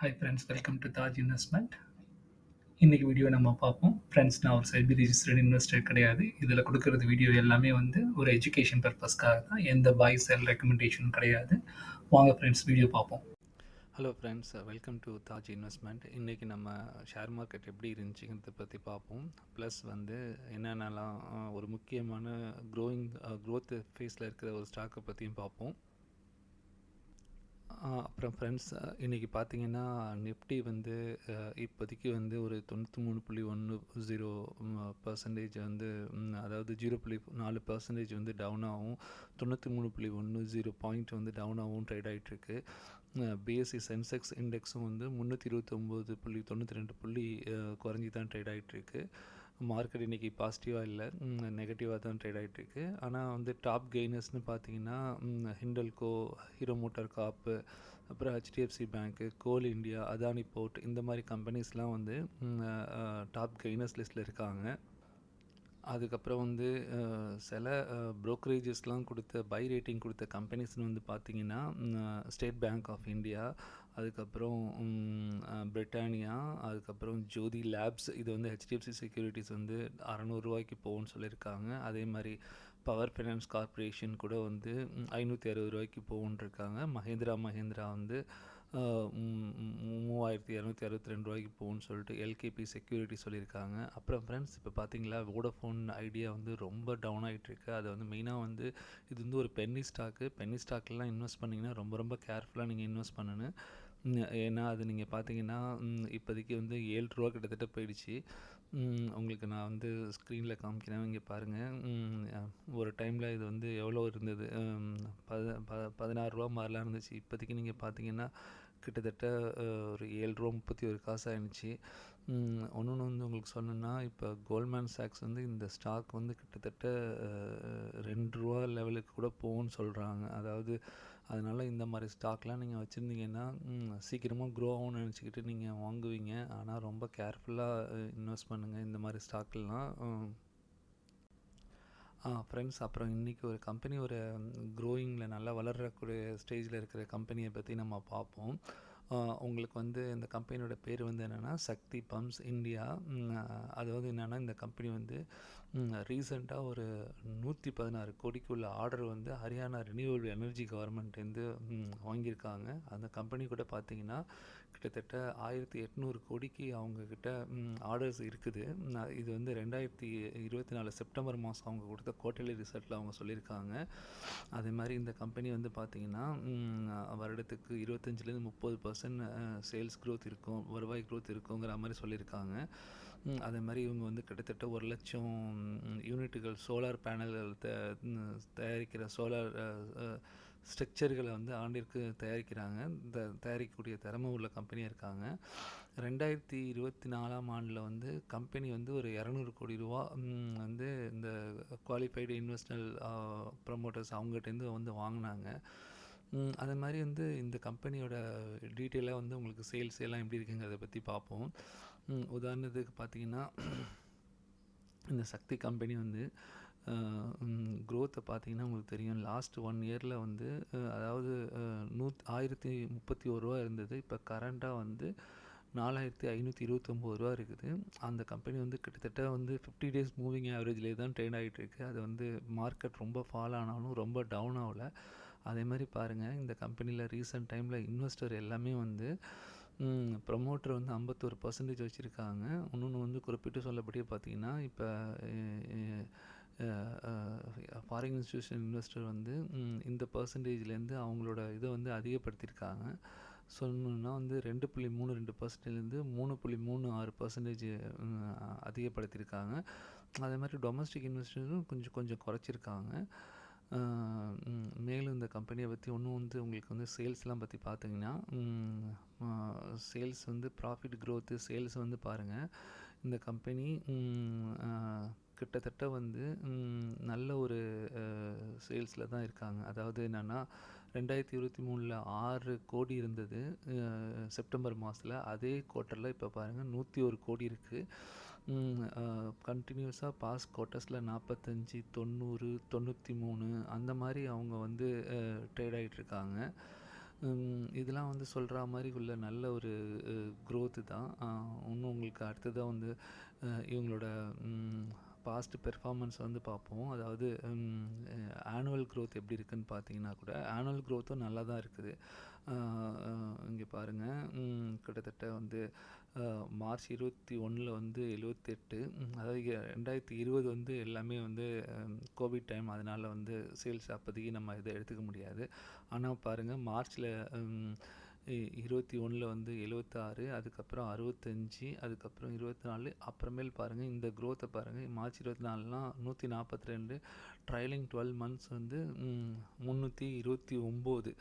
Hi friends welcome to Taj investment இன்றைக்கி video நம்ம பார்ப்போம். ஃப்ரெண்ட்ஸ் நான் ஒரு செல்பி ரிஜிஸ்டர்ட் இன்வெஸ்டர் கிடையாது. இதில் கொடுக்குறது வீடியோ எல்லாமே வந்து ஒரு எஜுகேஷன் பர்பஸ்க்காக தான். எந்த பாய் செல் ரெக்கமெண்டேஷனும் கிடையாது. வாங்க ஃப்ரெண்ட்ஸ் வீடியோ பார்ப்போம். Hello friends welcome to Taj investment இன்றைக்கி நம்ம ஷேர் மார்க்கெட் எப்படி இருந்துச்சுங்கிறத பற்றி பார்ப்போம். ப்ளஸ் வந்து என்னென்னலாம் ஒரு முக்கியமான க்ரோயிங் க்ரோத் ஃபேஸில் இருக்கிற ஒரு ஸ்டாக்கை பற்றியும் பார்ப்போம். அப்புறம் ஃப்ரெண்ட்ஸ் இன்றைக்கி பார்த்தீங்கன்னா நிஃப்டி வந்து இப்போதைக்கு வந்து ஒரு தொண்ணூற்றி மூணு புள்ளி ஒன்று ஜீரோ பர்சன்டேஜ் வந்து அதாவது ஜீரோ புள்ளி நாலு பர்சன்டேஜ் வந்து டவுன் ஆகும். தொண்ணூற்றி மூணு புள்ளி ஒன்று ஜீரோ பாயிண்ட் வந்து டவுன் ஆகும் ட்ரேட் ஆகிட்டுருக்கு பிஎஸ்சி சென்செக்ஸ் இண்டெக்ஸும் வந்து முந்நூற்றி இருபத்தொம்போது புள்ளி தொண்ணூற்றி ரெண்டு புள்ளி குறைஞ்சி தான் ட்ரேட் ஆகிட்டுருக்கு மார்க்கெட் இன்றைக்கி பாசிட்டிவாக இல்லை. நெகட்டிவாக தான் ட்ரேட் ஆகிட்டுருக்கு ஆனால் வந்து டாப் கெய்னர்ஸ்னு பார்த்தீங்கன்னா ஹிண்டல்கோ ஹீரோ மோட்டார் காப்பு அப்புறம் HDFC bank Coal India Adani port இந்த மாதிரி கம்பெனிஸ்லாம் வந்து டாப் கெய்னர்ஸ் லிஸ்ட்டில் இருக்காங்க. அதுக்கப்புறம் வந்து சில ப்ரோக்கரேஜஸ்லாம் கொடுத்த பை ரேட்டிங் கொடுத்த கம்பெனிஸ்னு வந்து பார்த்தீங்கன்னா ஸ்டேட் பேங்க் ஆஃப் இந்தியா அதுக்கப்புறம் பிரிட்டானியா அதுக்கப்புறம் ஜோதி லேப்ஸ் இது வந்து ஹெச்டிஎஃப்சி செக்யூரிட்டிஸ் வந்து அறநூறுரூவாய்க்கு போகும்னு சொல்லியிருக்காங்க. அதே மாதிரி பவர் ஃபைனான்ஸ் கார்ப்பரேஷன் கூட வந்து ஐநூற்றி அறுபது ரூபாய்க்கு போகும்னு இருக்காங்க மஹேந்திரா மஹேந்திரா வந்து மூவாயிரத்தி இரநூத்தி அறுபத்தி ரெண்டு ரூபாய்க்கு போகும்னு சொல்லிட்டு எல்கேபி செக்யூரிட்டி சொல்லியிருக்காங்க. அப்புறம் ஃப்ரெண்ட்ஸ் இப்போ பார்த்தீங்களா வோடஃபோன் ஐடியா வந்து ரொம்ப டவுன் ஆகிட்டுருக்கு அதை அது வந்து மெயினாக வந்து இது வந்து ஒரு பென்னி ஸ்டாக்கு பென்னி ஸ்டாக்லாம் இன்வெஸ்ட் பண்ணிங்கன்னா ரொம்ப ரொம்ப கேர்ஃபுல்லாக நீங்கள் இன்வெஸ்ட் பண்ணணும். ஏன்னா அது நீங்கள் பார்த்தீங்கன்னா இப்போதைக்கு வந்து ஏழு ரூபா கிட்டத்தட்ட போயிடுச்சு. உங்களுக்கு நான் வந்து ஸ்க்ரீனில் காமிக்கிறேன். இங்கே பாருங்கள் ஒரு டைமில் இது வந்து எவ்வளோ இருந்தது? பத ப பதினாறு ரூபா மாதிரிலாம் இருந்துச்சு. இப்போதைக்கு நீங்கள் பார்த்தீங்கன்னா கிட்டத்தட்ட ஒரு ஏழு ரூபா முப்பத்தி ஒரு காசு ஆயிடுச்சு. ஒன்று வந்து உங்களுக்கு சொன்னேன்னா இப்போ கோல்ட்மேன் சாக்ஸ் வந்து இந்த ஸ்டாக் வந்து கிட்டத்தட்ட ரெண்டு ரூபா லெவலுக்கு கூட போகும்னு சொல்கிறாங்க அதாவது அதனால் இந்த மாதிரி ஸ்டாக்லாம் நீங்கள் வச்சுருந்தீங்கன்னா சீக்கிரமாக க்ரோ ஆகும்னு நினச்சிக்கிட்டு நீங்கள் வாங்குவீங்க. ஆனால் ரொம்ப கேர்ஃபுல்லாக இன்வெஸ்ட் பண்ணுங்கள் இந்த மாதிரி ஸ்டாக்லாம் ஃப்ரெண்ட்ஸ் அப்புறம் இன்றைக்கி ஒரு கம்பெனி ஒரு க்ரோயிங்கில் நல்லா வளரக்கூடிய ஸ்டேஜில் இருக்கிற கம்பெனியை பற்றி நம்ம பார்ப்போம். உங்களுக்கு வந்து இந்த கம்பெனியோட பேர் வந்து என்னென்னா சக்தி பம்ப்ஸ் இந்தியா. அதாவது என்னென்னா இந்த கம்பெனி வந்து ரீசெண்டாக ஒரு நூற்றி பதினாறு கோடிக்குள்ள ஆர்டர் வந்து ஹரியானா ரினியூவல் எனர்ஜி கவர்மெண்ட்லேருந்து வாங்கியிருக்காங்க. அந்த கம்பெனி கூட பார்த்திங்கன்னா கிட்டத்தட்ட ஆயிரத்தி எட்நூறு கோடிக்கு அவங்கக்கிட்ட ஆர்டர்ஸ் இருக்குது. இது வந்து ரெண்டாயிரத்தி இருபத்தி நாலு செப்டம்பர் மாதம் அவங்க கொடுத்த குவார்டர்லி ரிசல்ட்டில் அவங்க சொல்லியிருக்காங்க. அதே மாதிரி இந்த கம்பெனி வந்து பார்த்திங்கன்னா வருடத்துக்கு இருபத்தஞ்சிலேருந்து முப்பது பர்சன்ட் சேல்ஸ் க்ரோத் இருக்கும் வருவாய் க்ரோத் இருக்குங்கிற மாதிரி சொல்லியிருக்காங்க. அதே மாதிரி இவங்க வந்து கிட்டத்தட்ட ஒரு லட்சம் யூனிட்டுகள் சோலார் பேனல்கள் த தயாரிக்கிற சோலார் ஸ்ட்ரக்சர்களை வந்து ஆண்டிற்கு தயாரிக்கிறாங்க. இந்த தயாரிக்கக்கூடிய திறமை உள்ள கம்பெனியாக இருக்காங்க. ரெண்டாயிரத்தி இருபத்தி நாலாம் ஆண்டில் வந்து கம்பெனி வந்து ஒரு இரநூறு கோடி ரூபா வந்து இந்த குவாலிஃபைடு இன்வெஸ்டல் ப்ரமோட்டர்ஸ் அவங்ககிட்டேருந்து வந்து வாங்கினாங்க. அதே மாதிரி வந்து இந்த கம்பெனியோட டீட்டெயிலாக வந்து உங்களுக்கு சேல்ஸ் எல்லாம் எப்படி இருக்குங்கிறத பற்றி பார்ப்போம். உதாரணத்துக்கு பார்த்தீங்கன்னா இந்த சக்தி கம்பெனி வந்து க்ரோத்தை பார்த்தீங்கன்னா உங்களுக்கு தெரியும். லாஸ்ட் ஒன் இயரில் வந்து அதாவது நூத் ஆயிரத்தி முப்பத்தி ஒரு ரூபா இருந்தது. இப்போ கரண்ட்டாக வந்து நாலாயிரத்தி ஐநூற்றி இருபத்தொம்போது ரூபா இருக்குது. அந்த கம்பெனி வந்து கிட்டத்தட்ட வந்து ஃபிஃப்டி டேஸ் மூவிங் ஆவரேஜ்லேயே தான் ட்ரேட் ஆகிட்டுருக்கு அது வந்து மார்க்கெட் ரொம்ப ஃபால் ஆனாலும் ரொம்ப டவுன் ஆகல. அதே மாதிரி பாருங்கள் இந்த கம்பெனியில் ரீசெண்ட் டைமில் இன்வெஸ்டர் எல்லாமே வந்து ப்ரமோட்டர் வந்து ஐம்பத்தோரு பர்சன்டேஜ் வச்சுருக்காங்க. இன்னொன்று வந்து குறிப்பிட்டு சொல்லப்படியே பார்த்தீங்கன்னா இப்போ ஃபாரின் இன்ஸ்டியூஷன் இன்வெஸ்டர் வந்து இந்த பர்சன்டேஜ்லேருந்து அவங்களோட இதை வந்து அதிகப்படுத்தியிருக்காங்க சொல்லணுன்னா வந்து ரெண்டு புள்ளி மூணு ரெண்டு பர்சன்டேஜ்லேருந்து மூணு புள்ளி மூணு ஆறு பர்சன்டேஜ் அதிகப்படுத்தியிருக்காங்க அதே மாதிரி டொமஸ்டிக் இன்வெஸ்டரும் கொஞ்சம் கொஞ்சம் குறைச்சிருக்காங்க. மேலும் இந்த கம்பெனியை பற்றி ஒன்றும் வந்து உங்களுக்கு வந்து சேல்ஸ்லாம் பற்றி பார்த்தீங்கன்னா சேல்ஸ் வந்து ப்ராஃபிட் க்ரோத்து சேல்ஸ் வந்து பாருங்கள் இந்த கம்பெனி கிட்டத்தட்ட வந்து நல்ல ஒரு சேல்ஸில் தான் இருக்காங்க. அதாவது என்னென்னா ரெண்டாயிரத்தி இருபத்தி மூணில் ஆறு கோடி இருந்தது செப்டம்பர் மாதத்தில் அதே குவார்ட்டரில் இப்போ பாருங்கள் நூற்றி ஒரு கோடி இருக்குது கண்டினியூஸாக பாஸ் குவார்ட்டர்ஸில் நாற்பத்தஞ்சி தொண்ணூறு தொண்ணூற்றி மூணு அந்த மாதிரி அவங்க வந்து ட்ரேட் ஆகிட்டு இருக்காங்க. இதெல்லாம் வந்து சொல்கிற மாதிரி உள்ள நல்ல ஒரு க்ரோத்து தான். இன்னும் உங்களுக்கு அடுத்ததாக வந்து இவங்களோட பாஸ்ட் பெர்ஃபார்மன்ஸ் வந்து பார்ப்போம். அதாவது ஆனுவல் க்ரோத் எப்படி இருக்குன்னு பார்த்தீங்கன்னா கூட ஆனுவல் க்ரோத்தும் நல்லா தான் இருக்குது. இங்கே பாருங்கள் கிட்டத்தட்ட வந்து மார்ச் இருபத்தி ஒன்றில் வந்து எழுவத்தெட்டு. அதாவது ரெண்டாயிரத்தி இருபது வந்து எல்லாமே வந்து கோவிட் டைம் அதனால் வந்து சேல்ஸ் அப்போதைக்கு நம்ம இதை எடுத்துக்க முடியாது. ஆனால் பாருங்கள் மார்ச்சில் இருபத்தி ஒன்றில் வந்து எழுபத்தாறு அதுக்கப்புறம் அறுபத்தஞ்சி அதுக்கப்புறம் இருபத்தி நாலு. அப்புறமேல் பாருங்கள் இந்த க்ரோத்தை பாருங்கள் மார்ச் இருபத்தி நாலுலாம் நூற்றி நாற்பத்தி ரெண்டு ட்ரைலிங் டுவெல் மந்த்ஸ் வந்து முந்நூற்றி இருபத்தி ஒம்பது.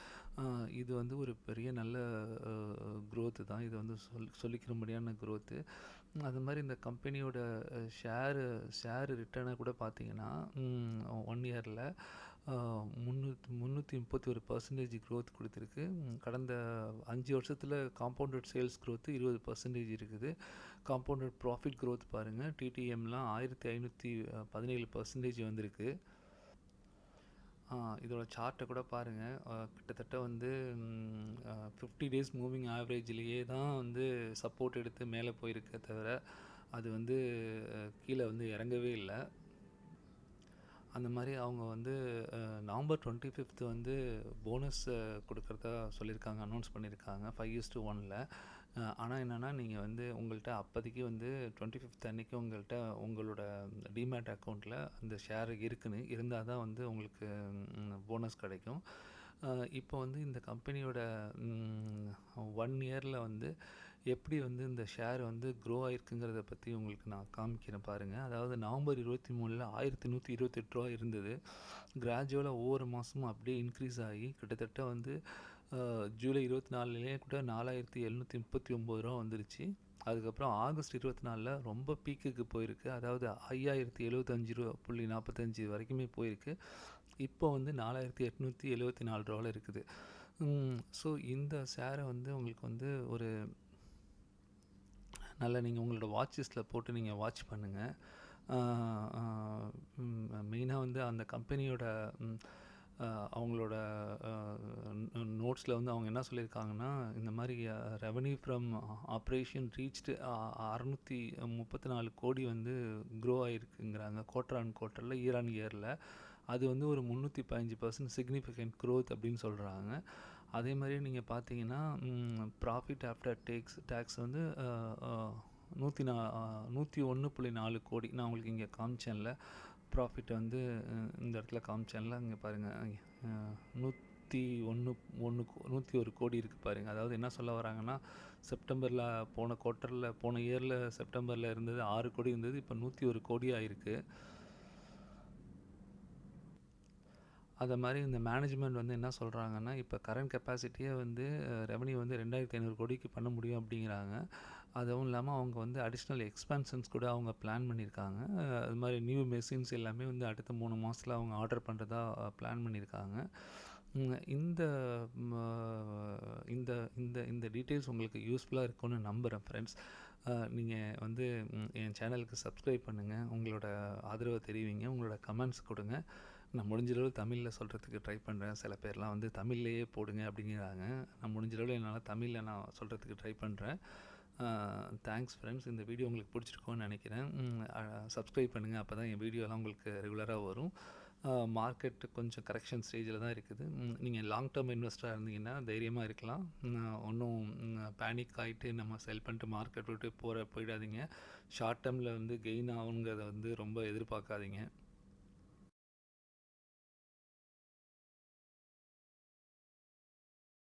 இது வந்து ஒரு பெரிய நல்ல க்ரோத்து தான். இது வந்து சொல் சொல்லிக்கிறபடியான க்ரோத்து அது மாதிரி இந்த கம்பெனியோட ஷேரு ஷேர் ரிட்டர்னை கூட பார்த்தீங்கன்னா ஒன் இயரில் முந்நூற்றி முந்நூற்றி முப்பத்தி ஒரு பர்சன்டேஜ் க்ரோத் கொடுத்துருக்கு. கடந்த அஞ்சு வருஷத்தில் காம்பவுண்டட் சேல்ஸ் க்ரோத்து இருபது பர்சன்டேஜ் இருக்குது. காம்பவுண்டட் ப்ராஃபிட் க்ரோத் பாருங்கள் டிடிஎம்லாம் ஆயிரத்தி ஐநூற்றி பதினேழு பர்சன்டேஜ் வந்திருக்கு. இதோட சார்ட்டை கூட பாருங்கள் கிட்டத்தட்ட வந்து ஃபிஃப்டி டேஸ் மூவிங் ஆவரேஜ்லேயே தான் வந்து சப்போர்ட் எடுத்து மேலே போயிருக்கே தவிர அது வந்து கீழே வந்து இறங்கவே இல்லை. அந்த மாதிரி அவங்க வந்து நவம்பர் டுவெண்ட்டி ஃபிஃப்த்து வந்து போனஸ் கொடுக்குறதா சொல்லியிருக்காங்க அனௌன்ஸ் பண்ணியிருக்காங்க ஃபைவ் இஸ் டூ ஒனில் ஆனால் என்னென்னா நீங்கள் வந்து உங்கள்கிட்ட அப்போதைக்கு வந்து டுவெண்ட்டி ஃபிஃப்த் அன்னைக்கு உங்கள்கிட்ட உங்களோட டிமேட் அக்கௌண்ட்டில் அந்த ஷேர் இருக்குன்னு இருந்தால் தான் வந்து உங்களுக்கு போனஸ் கிடைக்கும். இப்போ வந்து இந்த கம்பெனியோட ஒன் இயரில் வந்து எப்படி வந்து இந்த ஷேர் வந்து க்ரோ ஆயிருக்குங்கிறத பற்றி உங்களுக்கு நான் காமிக்கிறேன் பாருங்கள் அதாவது நவம்பர் இருபத்தி மூணில் ஆயிரத்தி நூற்றி இருபத்தெட்டு ரூபா இருந்தது. கிராஜுவலாக ஒவ்வொரு மாதமும் அப்படியே இன்க்ரீஸ் ஆகி கிட்டத்தட்ட வந்து ஜூலை இருபத்தி நாலுலேயே கூட நாலாயிரத்தி எழுநூற்றி முப்பத்தி ஒம்பது ரூபா வந்துருச்சு. அதுக்கப்புறம் ஆகஸ்ட் இருபத்தி நாலில் ரொம்ப பீக்குக்கு போயிருக்கு. அதாவது ஐயாயிரத்தி எழுபத்தஞ்சு ரூபா புள்ளி நாற்பத்தஞ்சு வரைக்குமே போயிருக்கு. இப்போ வந்து நாலாயிரத்தி எட்நூற்றி எழுபத்தி நாலு ரூபாவில் இருக்குது. ஸோ இந்த ஷேரை வந்து உங்களுக்கு வந்து ஒரு நல்லா நீங்கள் உங்களோட வாட்சஸில் போட்டு நீங்கள் வாட்ச் பண்ணுங்கள் மெயினாக வந்து அந்த கம்பெனியோட அவங்களோட நோட்ஸில் வந்து அவங்க என்ன சொல்லியிருக்காங்கன்னா இந்த மாதிரி ரெவன்யூ ஃப்ரம் ஆப்ரேஷன் ரீச்டு அறநூற்றி முப்பத்தி நாலு கோடி வந்து க்ரோ ஆகிருக்குங்கிறாங்க குவார்டர் ஆன் குவார்ட்டரில் இயர் ஆன் இயரில் அது வந்து ஒரு முந்நூற்றி பதினஞ்சு பர்சன்ட் சிக்னிஃபிகண்ட் க்ரோத் அப்படின்னு சொல்கிறாங்க அதே மாதிரி நீங்கள் பார்த்தீங்கன்னா ப்ராஃபிட் ஆஃப்டர் டேக்ஸ் டேக்ஸ் வந்து நூற்றி நா நூற்றி ஒன்று புள்ளி நாலு கோடி. நான் உங்களுக்கு இங்கே காமிச்சேன்ல. ப்ராஃபிட் வந்து இந்த இடத்துல காமிச்சேன்ல. இங்கே பாருங்கள் நூற்றி ஒன்று ஒன்று நூற்றி ஒரு கோடி இருக்குது பாருங்கள் அதாவது என்ன சொல்ல வராங்கன்னா செப்டம்பரில் போன குவார்ட்டரில் போன இயரில் செப்டம்பரில் இருந்தது ஆறு கோடி இருந்தது. இப்போ நூற்றி ஒரு கோடி ஆயிருக்கு அதை மாதிரி இந்த மேனேஜ்மெண்ட் வந்து என்ன சொல்கிறாங்கன்னா இப்போ கரண்ட் கெப்பாசிட்டியே வந்து ரெவன்யூ வந்து ரெண்டாயிரத்தி ஐநூறு கோடிக்கு பண்ண முடியும் அப்படிங்கிறாங்க. அதுவும் இல்லாமல் அவங்க வந்து அடிஷ்னல் எக்ஸ்பென்ஷன்ஸ் கூட அவங்க பிளான் பண்ணியிருக்காங்க. அது மாதிரி நியூ மெஷின்ஸ் எல்லாமே வந்து அடுத்த மூணு மாதத்தில் அவங்க ஆர்டர் பண்ணுறதா பிளான் பண்ணியிருக்காங்க. இந்த இந்த இந்த இந்த டீட்டெயில்ஸ் உங்களுக்கு யூஸ்ஃபுல்லாக இருக்கும்னு நம்புகிறேன் ஃப்ரெண்ட்ஸ் நீங்கள் வந்து என் சேனலுக்கு சப்ஸ்கிரைப் பண்ணுங்கள் உங்களோட ஆதரவை தெரிவிங்க. உங்களோட கமெண்ட்ஸ் கொடுங்க. நான் முடிஞ்சளவு தமிழில் சொல்கிறதுக்கு ட்ரை பண்ணுறேன் சில பேர்லாம் வந்து தமிழ்லேயே போடுங்க அப்படிங்கிறாங்க. நான் முடிஞ்சளவு என்னால் தமிழில் நான் சொல்கிறதுக்கு ட்ரை பண்ணுறேன் தேங்க்ஸ் ஃப்ரெண்ட்ஸ் இந்த வீடியோ உங்களுக்கு பிடிச்சிருக்கோன்னு நினைக்கிறேன். சப்ஸ்கிரைப் பண்ணுங்கள் அப்போ தான் என் வீடியோலாம் உங்களுக்கு ரெகுலராக வரும். மார்க்கெட் கொஞ்சம் கரெக்ஷன் ஸ்டேஜில் தான் இருக்குது. நீங்கள் லாங் டேர்ம் இன்வெஸ்டராக இருந்தீங்கன்னா தைரியமாக இருக்கலாம். ஒன்றும் பேனிக் ஆகிட்டு நம்ம செல் பண்ணிட்டு மார்க்கெட் விட்டு போகிற போயிடாதீங்க. ஷார்ட் டேர்மில் வந்து கெயின் ஆகுங்கிறத வந்து ரொம்ப எதிர்பார்க்காதீங்க.